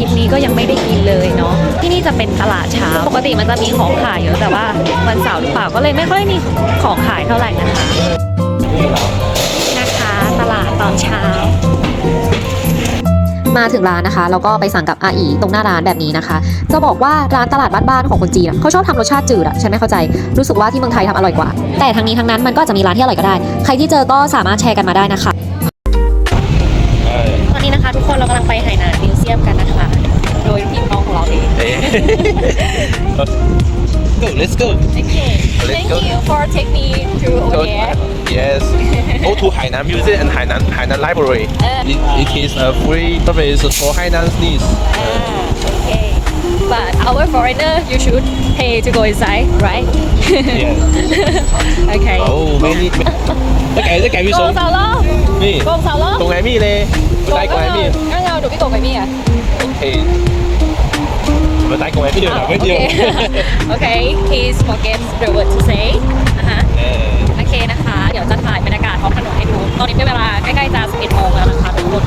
ทริปนี้ก็ยังไม่ได้กินเลยเนาะที่นี่จะเป็นตลาดเช้า ปกติมันจะมีของขายเยอะแต่ว่าวันเสาร์หรือเปล่าก็เลยไม่ค่อยมีของขายเท่าไหร่นะคะนะคะตลาดตอนเช้ามาถึงร้านนะคะแล้วก็ไปสั่งกับอาอีตรงหน้าร้านแบบนี้นะคะ จะบอกว่าร้านตลาดบ้านๆของคนจีนอะเขาชอบทำรสชาติจืดอะฉันไม่เข้าใจรู้สึกว่าที่เมืองไทยทำอร่อยกว่า แต่ทั้งนี้ทั้งนั้นมันก็จะมีร้านที่อร่อยก็ได้ ใครที่เจอก็สามารถแชร์กันมาได้นะคะ go, let's go. Okay Let's thank go. you for take me to Go- Yes. Go to Hainan Museum and Hainan Hainan Library. Uh. It, it is a free service for Hainanese needs. ah okay but our foreigner you should pay to go inside right Yeah. okay Oh, many. Tất cả tất cả vi cô số. sao lo Mi. cô sao lo Cùng ngày mi nè. Bữa tay cùng ngày mi. ngang nhau được biết cô cái mi à Thì Bữa tay cùng ngày mi được là Ah, bao nhiêu? okay okay please forget the word to say อ่าฮะ Yeah. โอเคนะคะ เดี๋ยวจะถ่ายบรรยากาศท้องถนนให้ดู ตอนนี้เป็นเวลาใกล้ๆจะ11โมงแล้วนะคะทุกคน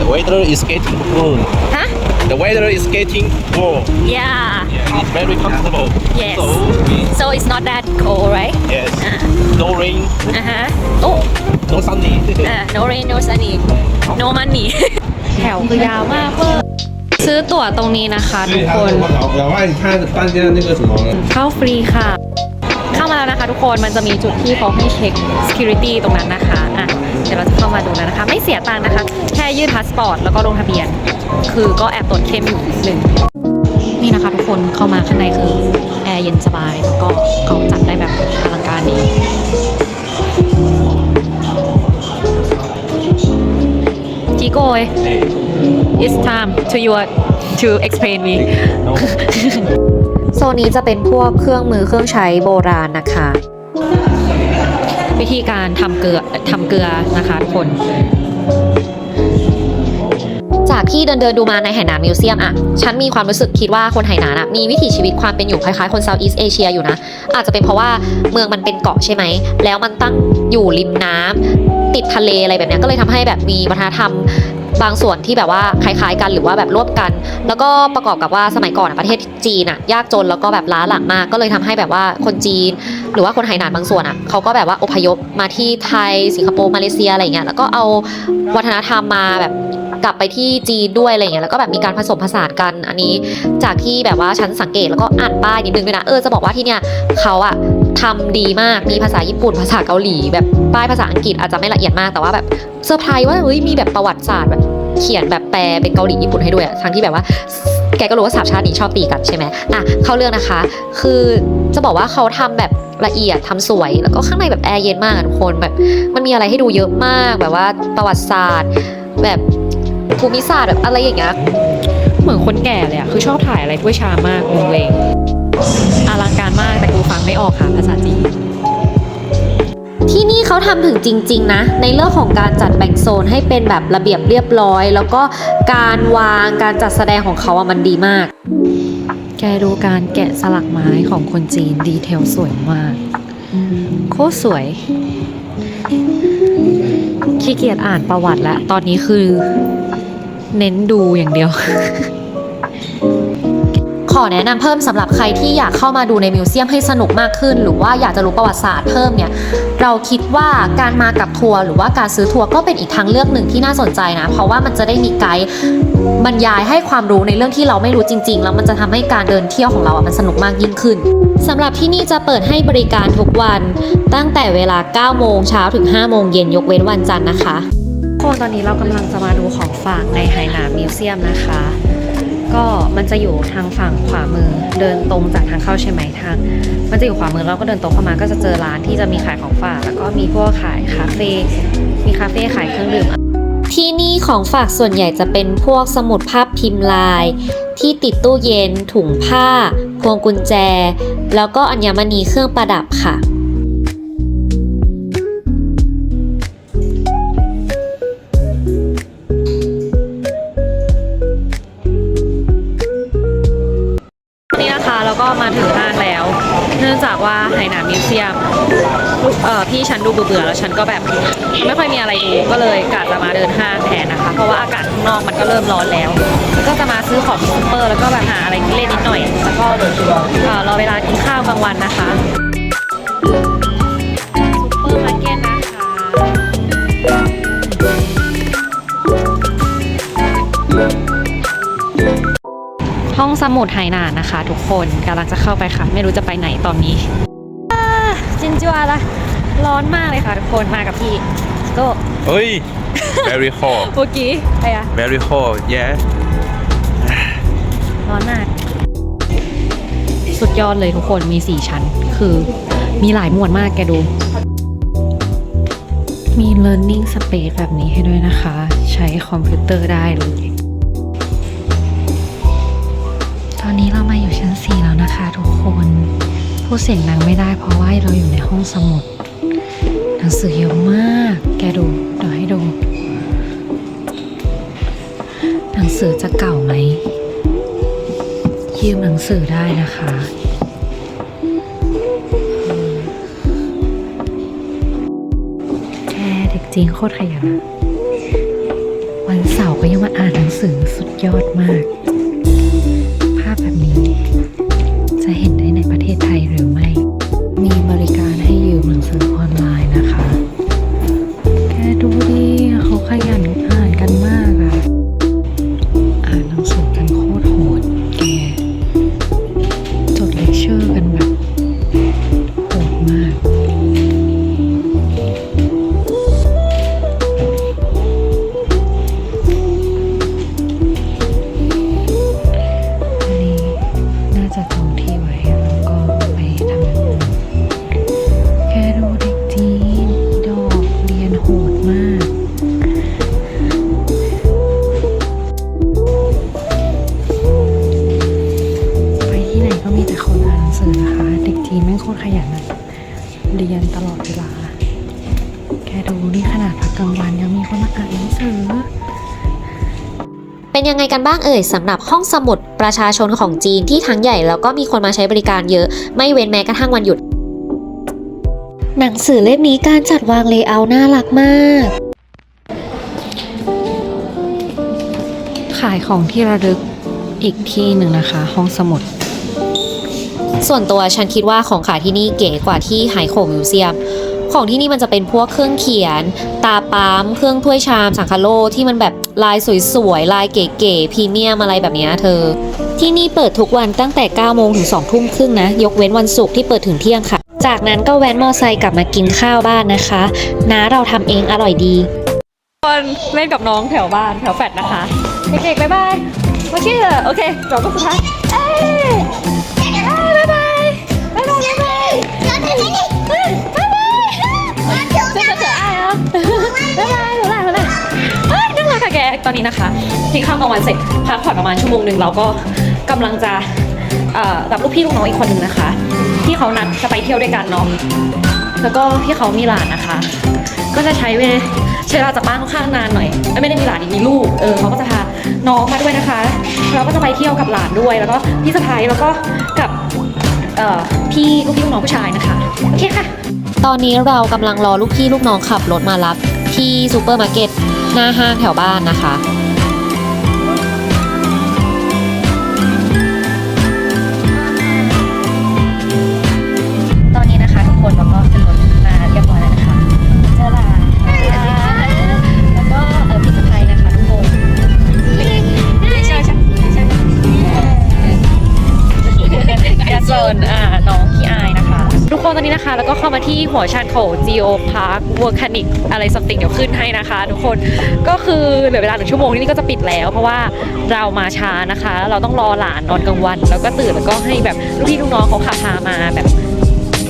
The weather is getting warm. ฮะ The weather is getting warm. yeah Yeah, it's very comfortable. Yes. So, we, so it's not that cold right yes. อ่า No rain, อ่าฮะโอ้ no sunny. อ่า no rain no sunny no money ถวคือยาวมากเพิ่ซื้อตั๋วตรงนี้นะคะทุกคนเราว่าค่าตั้งที่นั่นนี่ก็สมงเข้าฟรีค่ะ เข้ามาแล้วนะคะ ทุกคนมันจะมีจุดที่เขาให้เช็ค security ตรงนั้นนะคะอะเดี๋ยวเราจะเข้ามาดูแล้วนะคะ ไม่เสียตังค์นะคะ แค่ยื่นพาสปอร์ตแล้วก็ลงทะเบียน คือก็แอบตรวจเข้มอยู่นิดนึงนี่นะคะ ทุกคนเข้ามาข้างในคือแอร์เย็นสบายแล้วก็เขาจัดได้แบบอลังการดี จีโก้เอ้ย it's time to your to explain me โซนนี้จะเป็นพวกเครื่องมือเครื่องใช้โบราณนะคะ วิธีการทำเกลือทำเกลือนะคะทุกคนจากที่เดินเดินๆดูมาในไหหนานมิวเซียมอะฉันมีความรู้สึกคิดว่าคนไหหนานอะมีวิถีชีวิตความเป็นอยู่คล้ายๆคนเซาท์อีสเอเชียอยู่นะ อาจจะเป็นเพราะว่าเมืองมันเป็นเกาะใช่ไหม แล้วมันตั้งอยู่ริมน้ำ ติดทะเลอะไรแบบนี้ก็เลยทำให้แบบมีวัฒนธรรมบางส่วนที่แบบว่าคล้ายๆกันหรือว่าแบบร่วมกัน แล้วก็ประกอบกับว่าสมัยก่อนประเทศจีนอะยากจนแล้วก็แบบล้าหลังมาก ก็เลยทำให้แบบว่าคนจีน หรือว่าคนไหหนานบางส่วนอะเขาก็แบบว่าอพยพมาที่ไทยสิงคโปร์มาเลเซียอะไรเงี้ยแล้วก็เอาวัฒนธรรมมาแบบกลับไปที่จีนด้วยอะไรเงี้ยแล้วก็แบบมีการผสมผสานกันอันนี้ จากที่แบบว่าฉันสังเกตแล้วก็อ่านป้ายนิดนึงด้วยนะเออจะบอกว่าที่เนี่ยเขาอะ ทำดีมากมีภาษาญี่ปุ่น ภาษาเกาหลี แบบป้ายภาษาอังกฤษอาจจะไม่ละเอียดมากแต่ว่าแบบเซอร์ไพรส์ว่าเฮ้ยมีแบบประวัติศาสตร์แบบเขียนแบบแปลเป็นเกาหลีญี่ปุ่นให้ด้วยทั้งที่แบบว่าแกก็รู้ว่าสามชาตินี้ชอบตีกันใช่ไหมอะเข้าเรื่องนะคะ คือจะบอกว่าเขาทำแบบละเอียดทำสวย แล้วก็ข้างในแบบแอร์เย็นมากทุกคนแบบมันมีอะไรให้ดูเยอะมากแบบว่าประวัติศาสตร์ แบบภูมิศาสตร์แบบอะไรอย่างเงี้ย มือนคนแก่เลยอะคือชอบถ่ายอะไรถ้วยชามากงงเลงอลังการมากแต่กูฟังไม่ออกค่ะ ภาษาจีนที่นี่เขาทำถึงจริง ๆ นะ ในเรื่องของการจัดแบ่งโซนให้เป็นแบบระเบียบเรียบร้อย แล้วก็การวางการจัดแสดงของเขาอะมันดีมาก แกดูการแกะสลักไม้ของคนจีนดีเทลสวยมาก โคตรสวยขี้เกียจอ่านประวัติแล้ว ตอนนี้คือ เน้นดูอย่างเดียว ขอแนะนำเพิ่มสำหรับใครที่อยากเข้ามาดูในมิวเซียมให้สนุกมากขึ้น หรือว่าอยากจะรู้ประวัติศาสตร์เพิ่มเนี่ยเราคิดว่าการมากับทัวร์หรือว่าการซื้อทัวร์ก็เป็นอีกทางเลือกหนึ่งที่น่าสนใจนะ เพราะว่ามันจะได้มีไกด์บรรยายให้ความรู้ในเรื่องที่เราไม่รู้จริง ๆ แล้วมันจะทำให้การเดินเที่ยวของเราอะมันสนุกมากยิ่งขึ้นสำหรับที่นี่จะเปิดให้บริการทุกวัน ตั้งแต่เวลา 9 โมงเช้าถึง 5 โมงเย็นยกเว้นวันจันทร์นะคะคนตอนนี้เรากำลังจะมาดูของฝากในไหหนามิวเซียมนะคะ ก็มันจะอยู่ทางฝั่งขวามือเดินตรงจากทางเข้าใช่ไหมทาง มันจะอยู่ขวามือเราก็เดินตรงเข้ามาก็จะเจอร้านที่จะมีขายของฝากแล้วก็มีพวกขายคาเฟ่มีคาเฟ่ขายเครื่องดื่มที่นี่ของฝากส่วนใหญ่จะเป็นพวกสมุดภาพพิมพ์ลาย ที่ติดตู้เย็น ถุงผ้า พวงกุญแจ แล้วก็อัญมณีเครื่องประดับค่ะ มาถึงห้างแล้ว เนื่องจากว่าไหหนานมิวเซียมเอ่อพี่ฉันดูเบื่อๆแล้วฉันก็แบบไม่ค่อยมีอะไรดูก็เลยกะจะมาเดินห้างแทนนะคะ เพราะว่าอากาศข้างนอกมันก็เริ่มร้อนแล้ว ก็จะมาซื้อของที่ซูเปอร์แล้วก็แบบหาอะไรเล่นนิดหน่อยแล้วก็เอ่อรอเวลากินข้าวกลางวันนะคะ สมุดไหหนานนะคะ ทุกคนกำลังจะเข้าไปค่ะ ไม่รู้จะไปไหนตอนนี้อ่าจินจัวละร้อนมากเลยค่ะทุกคนมากับพี่ก็ Oi. Very hot. เมื่อกี้ไปอะ Very hot. Yeah. ร้อนมาก สุดยอดเลยทุกคนมี 4 ชั้น คือมีหลายหมวดมากแกดู มี learning space แบบนี้ให้ด้วยนะคะ ใช้คอมพิวเตอร์ได้เลย นะคะทุกคนพูดเสียงดังไม่ได้เพราะว่าเราอยู่ในห้องสมุด หนังสือเยอะมาก แกดูเดี๋ยวให้ดู หนังสือจะเก่าไหมยืมหนังสือได้นะคะแค่เด็กจีนโคตรขยันวันเสาร์ก็ยังมาอ่านหนังสือสุดยอดมาก ยสำหรับห้องสมุดประชาชนของจีนที่ทั้งใหญ่แล้วก็มีคนมาใช้บริการเยอะ ไม่เว้นแม้กระทั่งวันหยุด หนังสือเล่มนี้การจัดวางเลเยอร์น่ารักมาก ขายของที่ระลึกอีกที่หนึ่งนะคะ ห้องสมุด ส่วนตัวฉันคิดว่าของขายที่นี่เก๋กว่าที่ไฮโคมิวเซียม ของที่นี่มันจะเป็นพวกเครื่องเขียน ตาปั๊มเครื่องถ้วยชามสังคโลที่มันแบบลายสวยๆ ลายเก๋ๆพรีเมียมอะไรแบบเนี้ยเธอ ที่นี่เปิดทุกวันตั้งแต่ 9 โมงถึง 2 ทุ่มครึ่งนะ ยกเว้นวันศุกร์ที่เปิดถึงเที่ยงค่ะ จากนั้นก็แว้นมอไซค์กลับมากินข้าวบ้านนะคะน้าเราทำเองอร่อยดีคนเล่นกับน้องแถวบ้านแถวแฟดนะคะเด็กๆบ๊ายบายมาชื่อโอเคเราก็สุดท้ายเอ้ยเอ้ยบ๊ายบายบ๊ายบายบ๊ายบาย บ๊ายบายหนูหลานหนูหลานเอ้ยน่ารักค่ะแกตอนนี้นะคะที่ข้าวกลางวันเสร็จพักผ่อนประมาณชั่วโมงหนึ่งเราก็กำลังจะเอ่อรับลูกพี่ลูกน้องอีกคนหนึ่งนะคะ ที่เขานัดจะไปเที่ยวด้วยกันเนาะแล้วก็พี่เขามีหลานนะคะ ก็จะใช้เวลาใช้เวลาจากบ้านค่อนข้างนานหน่อยเอ้ยไม่ได้มีหลานอีกมีลูกเออเขาก็จะพาน้องมาด้วยนะคะเราก็จะไปเที่ยวกับหลานด้วย แล้วก็พี่สะพ้ายแล้วก็กับเอ่อพี่ลูกพี่ลูกน้องผู้ชายนะคะโอเคค่ะ ตอนนี้เรากำลังรอลูกพี่ลูกน้องขับรถมารับ ที่ซูเปอร์มาร์เก็ตหน้าห้างแถวบ้านนะคะ นตอนนี้นะคะ แล้วก็เข้ามาที่หัวชานโข Geo Park Volcanic อะไร something เดี๋ยวขึ้นให้นะคะ ทุกคนก็คือเหลือเวลาหนึ่งชั่วโมงที่นี่ก็จะปิดแล้ว เพราะว่าเรามาช้านะคะ เราต้องรอหลานนอนกลางวัน แล้วก็ตื่นแล้วก็ให้แบบลูกพี่ลูกน้องเขาขับพามาแบบ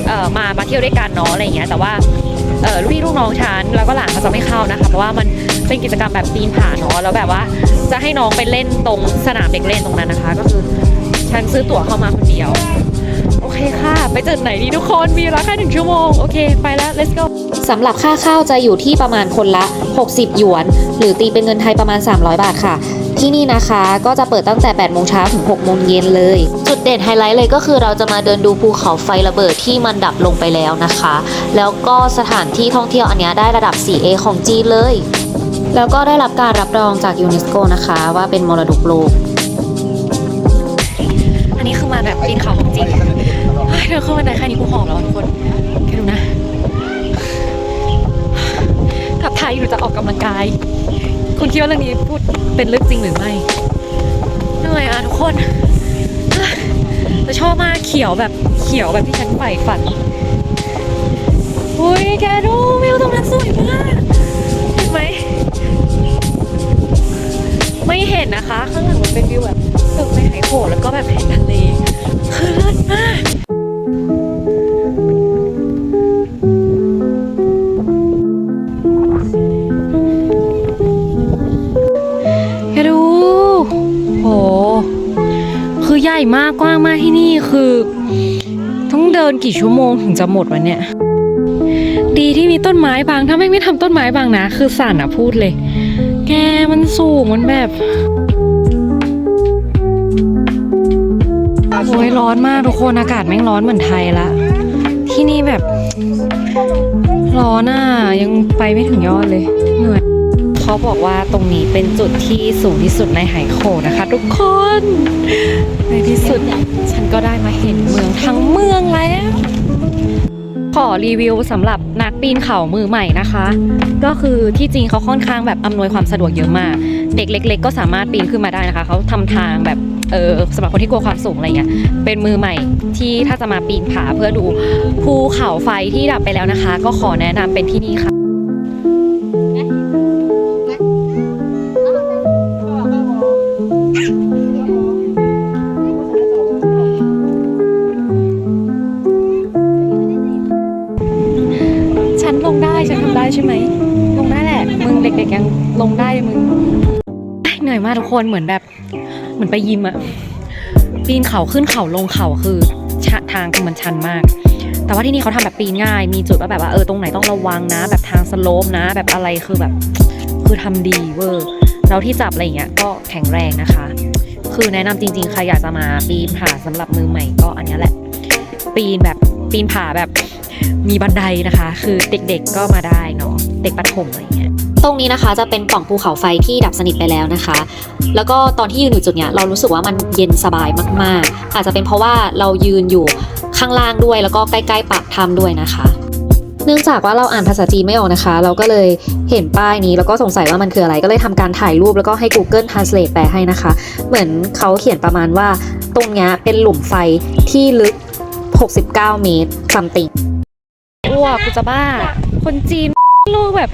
เอ่อมามาเที่ยวด้วยกันเนาะอะไรอย่างเงี้ยแต่ว่าเออลูกพี่ลูกน้องฉันแล้วก็หลานเขาจะไม่เข้านะคะ เพราะว่ามันเป็นกิจกรรมแบบปีนผาเนาะแล้วแบบว่าจะให้น้องไปเล่นตรงสนามเด็กเล่นตรงนั้นนะคะ ก็คือฉันซื้อตั๋วเข้ามาคนเดียว เคค่ะ ไปจุดไหนดีทุกคน มีเวลาแค่หนึ่งชั่วโมง โอเค ไปแล้ว let's go สำหรับค่าเข้าจะอยู่ที่ประมาณคนละ 60 หยวน หรือตีเป็นเงินไทยประมาณ 300 บาทค่ะ ที่นี่นะคะก็จะเปิดตั้งแต่ 8 โมงเช้าถึง 6 โมงเย็นเลย จุดเด่นไฮไลท์เลยก็คือเราจะมาเดินดูภูเขาไฟระเบิดที่มันดับลงไปแล้วนะคะ แล้วก็สถานที่ท่องเที่ยวอันเนี้ยได้ระดับ 4A ของจีนเลย แล้วก็ได้รับการรับรองจากยูเนสโกนะคะว่าเป็นมรดกโลก อันนี้คือมาแบบปีนเขาของจริง เฮ้ยเข้ามาในแค่นี้กูหอบแล้วทุกคนแค่ดูนะกลับไทยหนูจะออกกำลังกาย คุณคิดว่าเรื่องนี้พูดเป็นเรื่องจริงหรือไม่เหนื่อยอะทุกคนเฮ้ยแต่ชอบมากเขียวแบบเขียวแบบที่ฉันใฝ่ฝันอุ้ยแกดูวิวตรงนั้นสวยมากเห็นไหมไม่เห็นนะคะ ข้างหลังมันเป็นวิวแบบตึกในไหโหแล้วก็แบบเห็นทะเลคือเลิศมาก มากกว้างมากที่นี่คือ ต้องเดินกี่ชั่วโมงถึงจะหมดวันเนี่ย ดีที่มีต้นไม้บาง ถ้าไม่ไม่ทำต้นไม้บางนะ คือสั่นอะพูดเลย แกมันสูงมันแบบโอ้ยร้อนมากทุกคนอากาศแม่งร้อนเหมือนไทยละ ที่นี่แบบร้อนอะยังไปไม่ถึงยอดเลยเหนื่อย เขาบอกว่าตรงนี้เป็นจุดที่สูงที่สุดในไหโขนะคะ ทุกคน ในที่สุดฉันก็ได้มาเห็นเมืองทั้งเมืองแล้ว ขอรีวิวสำหรับนักปีนเขามือใหม่นะคะ ก็คือที่จริงเขาค่อนข้างแบบอำนวยความสะดวกเยอะมาก เด็กเล็ก ๆ ก็สามารถปีนขึ้นมาได้นะคะเขาทำทางแบบเออสำหรับคนที่กลัวความสูงอะไรเงี้ยเป็นมือใหม่ที่ถ้าจะมาปีนผาเพื่อดูภูเขาไฟที่ดับไปแล้วนะคะ ก็ขอแนะนำเป็นที่นี่ค่ะ ลงได้เลยมึงเหนื่อยมากทุกคนเหมือนแบบ เหมือนไปยิมอะปีนเขาขึ้นเขาลงเขาคือทางคือมันชันมาก แต่ว่าที่นี่เขาทำแบบปีนง่าย มีจุดว่าแบบว่าเออตรงไหนต้องระวังนะ แบบทางสโลปนะ แบบอะไรคือแบบ คือทำดีเวอร์แล้วที่จับอะไรอย่างเงี้ยก็แข็งแรงนะคะ คือแนะนำจริงๆใครอยากจะมาปีนผาสำหรับมือใหม่ก็อันนี้แหละ ปีนแบบปีนผาแบบมีบันไดนะคะ คือเด็กๆก็มาได้เนาะเด็กประถมอะไรเงี้ย ตรงนี้นะคะจะเป็นปล่องภูเขาไฟที่ดับสนิทไปแล้วนะคะ แล้วก็ตอนที่ยืนอยู่จุดเนี้ยเรารู้สึกว่ามันเย็นสบายมากๆ อาจจะเป็นเพราะว่าเรายืนอยู่ข้างล่างด้วย แล้วก็ใกล้ๆปากถ้ำด้วยนะคะ เนื่องจากว่าเราอ่านภาษาจีนไม่ออกนะคะ เราก็เลยเห็นป้ายนี้แล้วก็สงสัยว่ามันคืออะไรก็เลยทำการถ่ายรูปแล้วก็ให้ Google Translate แปลให้นะคะ เหมือนเขาเขียนประมาณว่า ตรงเนี้ยเป็นหลุมไฟที่ลึก 69 เมตร something อ้วกกูจะบ้า คนจีนลูกแบบ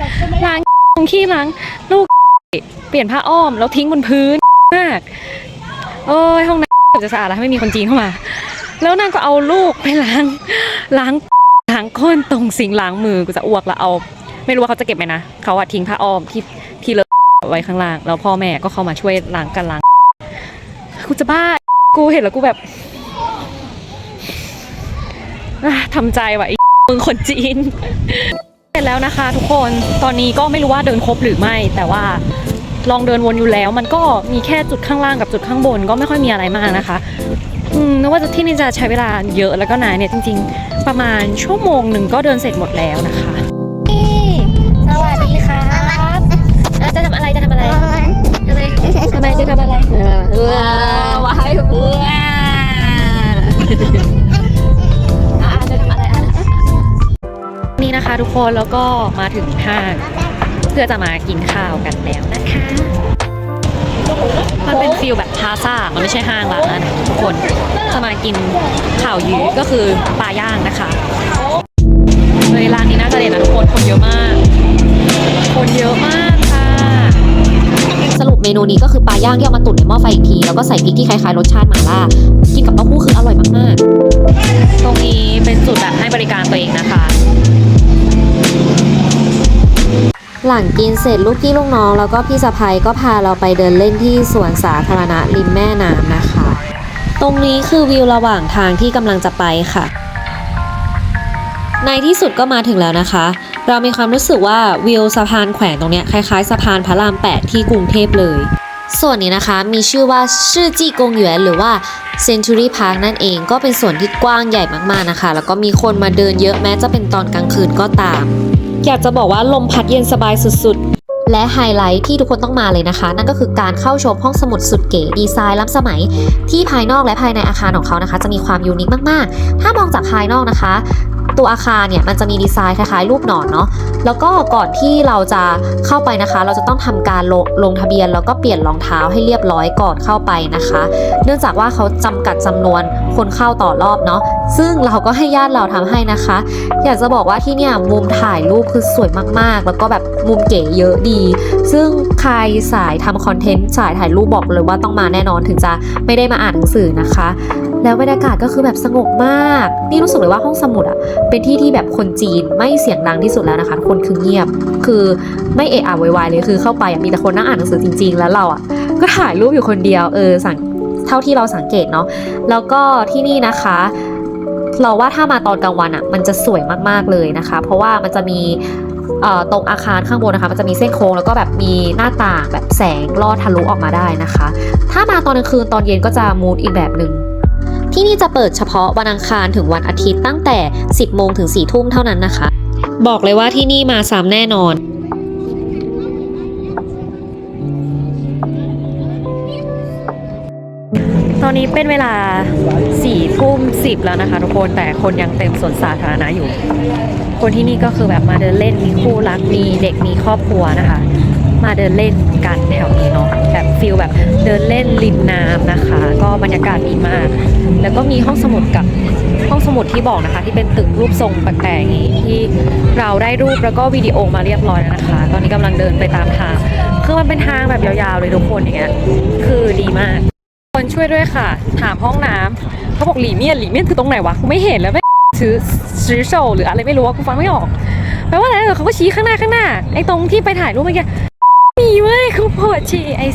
ล้าง งขี้ล้างลูก เปลี่ยนผ้าอ้อมแล้วทิ้งบนพื้นมาก โอ้ยห้องน้ำจะสะอาดแล้วไม่มีคนจีนเข้ามา แล้วนางก็เอาลูกไปล้างล้างล้างก้นตรงสิงล้างมือกูจะอ้วกแล้วเอา ไม่รู้ว่าเขาจะเก็บไหมนะเขาอะทิ้งผ้าอ้อมที่ที่เลอะไว้ข้างล่าง แล้วพ่อแม่ก็เข้ามาช่วยล้างกันล้างกูจะบ้ากูเห็นแล้วกูแบบทำใจว่ะไอมึงคนจีน เสร็จแล้วนะคะทุกคนตอนนี้ก็ไม่รู้ว่าเดินครบหรือไม่ แต่ว่าลองเดินวนอยู่แล้ว มันก็มีแค่จุดข้างล่างกับจุดข้างบน ก็ไม่ค่อยมีอะไรมากนะคะอืมนึกว่าที่นี่จะใช้เวลาเยอะแล้วก็นานเนี่ยจริง ๆ ประมาณชั่วโมงหนึ่งก็เดินเสร็จหมดแล้วนะคะสวัสดีครับจะทำอะไรจะทำอะไรอะไรทำไมจะทำอะไรเออเออว้าย นี่นะคะทุกคนแล้วก็มาถึงห้างเพื่อจะมากินข้าวกันแล้วนะคะ มันเป็นฟิลแบบพาซ่ามันไม่ใช่ห้างร้านะทุกคนจะมากินข่าวยืก็คือปลาย่างนะคะเลยร้านนี้น่าจะเด็ดนะทุกคนคนเยอะมาก คนเยอะมากค่ะสรุปเมนูนี้ก็คือปลาย่างที่เอามาตุ๋นในหม้อไฟอีกที แล้วก็ใส่พริกที่คล้ายๆรสชาติหม่าล่ากินกับเต้าหู้คืออร่อยมากๆ ตรงนี้เป็นจุดแบบให้บริการตัวเองนะคะ หลังกินเสร็จลูกพี่ลูกน้อง แล้วก็พี่สะพ้ยก็พาเราไปเดินเล่นที่สวนสาธารณะริมแม่น้ำนะคะ ตรงนี้คือวิวระหว่างทางที่กำลังจะไปค่ะ ในที่สุดก็มาถึงแล้วนะคะ เรามีความรู้สึกว่าวิวสะพานแขวนตรงเนี้ยคล้ายๆ สะพานพระราม 8 ที่กรุงเทพเลย ส่วนนี้นะคะมีชื่อว่าชื่อจีกงหยวนหรือว่า Century Park นั่นเองก็เป็นส่วนที่กว้างใหญ่มากๆนะคะ แล้วก็มีคนมาเดินเยอะแม้จะเป็นตอนกลางคืนก็ตาม อยากจะบอกว่าลมพัดเย็นสบายสุดๆ และไฮไลท์ที่ทุกคนต้องมาเลยนะคะ นั่นก็คือการเข้าชมห้องสมุดสุดเก๋ดีไซน์ล้ำสมัย ที่ภายนอกและภายในอาคารของเขานะคะ จะมีความยูนิคมากๆ ถ้ามองจากภายนอกนะคะ ตัวอาคารเนี่ยมันจะมีดีไซน์คล้ายๆ รูปหนอนเนาะแล้วก็ก่อนที่เราจะเข้าไปนะคะ เราจะต้องทำการลงลงทะเบียน แล้วก็เปลี่ยนรองเท้าให้เรียบร้อยก่อนเข้าไปนะคะ เนื่องจากว่าเขาจำกัดจำนวนคนเข้าต่อรอบเนาะ ซึ่งเราก็ให้ญาติเราทำให้นะคะ อยากจะบอกว่าที่เนี่ยมุมถ่ายรูปคือสวยมากๆ แล้วก็แบบมุมเก๋เยอะดี ซึ่งใครสายทำคอนเทนต์สายถ่ายรูปบอกเลยว่าต้องมาแน่นอนถึงจะไม่ได้มาอ่านหนังสือนะคะ แล้วบรรยากาศก็คือแบบสงบมาก นี่รู้สึกเลยว่าห้องสมุดอะเป็นที่ที่แบบคนจีนไม่เสียงดังที่สุดแล้วนะคะ คนคือเงียบ คือไม่เอะอะวยวายเลยคือเข้าไปมีแต่คนนั่งอ่านหนังสือจริง ๆ แล้วเราอะก็ถ่ายรูปอยู่คนเดียวเออสังเท่าที่เราสังเกตเนาะแล้วก็ที่นี่นะคะ เราว่าถ้ามาตอนกลางวันอะมันจะสวยมากๆเลยนะคะ เพราะว่ามันจะมีตรงอาคารข้างบนนะคะ มันจะมีเส้นโค้งแล้วก็แบบมีหน้าต่างแบบแสงลอดทะลุออกมาได้นะคะ ถ้ามาตอนกลางคืนตอนเย็นก็จะมูดอีกแบบหนึ่งที่นี่จะเปิดเฉพาะวันอังคารถึงวันอาทิตย์ตั้งแต่ 10 โมงถึง 4 ทุ่มเท่านั้นนะคะ บอกเลยว่าที่นี่มาซ้ำแน่นอน อนนี้เป็นเวลาสี่ทุ่มสิบแล้วนะคะทุกคนแต่คนยังเต็มสวนสาธารณะอยู่ คนที่นี่ก็คือแบบมาเดินเล่นมีคู่รักมีเด็กมีครอบครัวนะคะ มาเดินเล่นกันแถวนี้เนาะแบบฟิลแบบเดินเล่นริมน้ำนะคะ ก็บรรยากาศดีมาก แล้วก็มีห้องสมุดกับห้องสมุดที่บอกนะคะ ที่เป็นตึกรูปทรงแปลกๆนี้ที่เราได้รูปแล้วก็วิดีโอมาเรียบร้อยแล้วนะคะ ตอนนี้กำลังเดินไปตามทางคือมันเป็นทางแบบยาวๆเลยทุกคนอย่างเงี้ยคือดีมาก คนช่วยด้วยค่ะ ถามห้องน้ำเขาบอกหลีเมียนหลีเมียนคือตรงไหนวะกูไม่เห็นแล้วไม่ซื้อซื้อโชว์หรืออะไรไม่รู้ว่ากูฟังไม่ออกแปลว่าอะไรเออเขาก็ชี้ข้างหน้าข้างหน้าไอ้ตรงที่ไปถ่ายรูปเมื่อกี้มีเว้ยเขาปวดฉี่ไอ้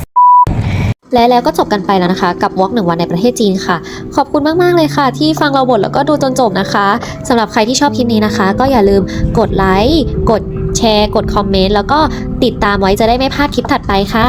และแล้วก็จบกันไปแล้วนะคะ กับวอล์กหนึ่งวันในประเทศจีนค่ะ ขอบคุณมาก ๆ เลยค่ะ ที่ฟังเราบ่นแล้วก็ดูจนจบนะคะสำหรับใครที่ชอบคลิปนี้นะคะ ก็อย่าลืมกดไลค์กดแชร์ กดคอมเมนต์แล้วก็ติดตามไว้จะได้ไม่พลาดคลิปถัดไปค่ะ